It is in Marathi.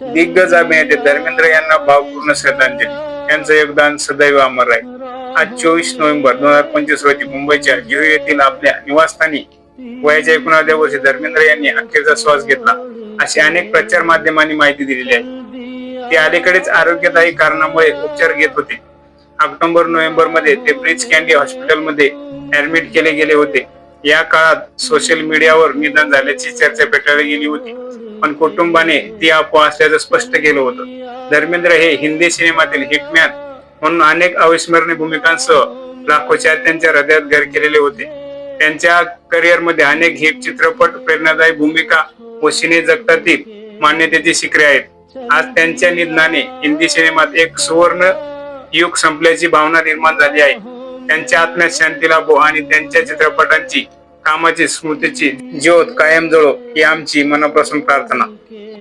दिग्गज अभिनेते धर्मेंद्र यांना भावपूर्ण श्रद्धांजली. यांचं योगदान सदैव अमर राहील आज चोवीस नोव्हेंबर दोन हजार पंचवीस रोजी मुंबईच्या जिओ येथील आपल्या निवासस्थानी वयाच्या एकोणाव्या वर्षी धर्मेंद्र यांनी अखेरचा श्वास घेतला. अशी अनेक प्रचार माध्यमांनी माहिती दिलेली आहे. ते अलीकडेच आरोग्यदायी कारणामुळे उपचार घेत होते. ऑक्टोबर नोव्हेंबरमध्ये ते ब्रिज कॅन्डी हॉस्पिटलमध्ये ऍडमिट केले गेले होते. या काळात सोशल मीडियावर निधन झाल्याची चर्चा पेटाळली गेली होती. पण कुटुंबाने ती अफवा असल्याचं स्पष्ट केलं होतं. धर्मेंद्र हे हिंदी सिनेमातील हिटमॅन म्हणून अनेक अविस्मरणीय भूमिकांसह लाखो त्यांच्या हृदयात घर केलेले होते. त्यांच्या करिअरमध्ये अनेक हिट चित्रपट प्रेरणादायी भूमिका व सिने जगतातील मान्यतेची शिखरे आहेत. आज त्यांच्या निधनाने हिंदी सिनेमात एक सुवर्ण युग संपल्याची भावना निर्माण झाली आहे. त्यांच्या आत्म्यात शांती लाभो आणि त्यांच्या चित्रपटांची कामाची स्मृतीची ज्योत कायम जळो ही आमची मनापासून प्रार्थना.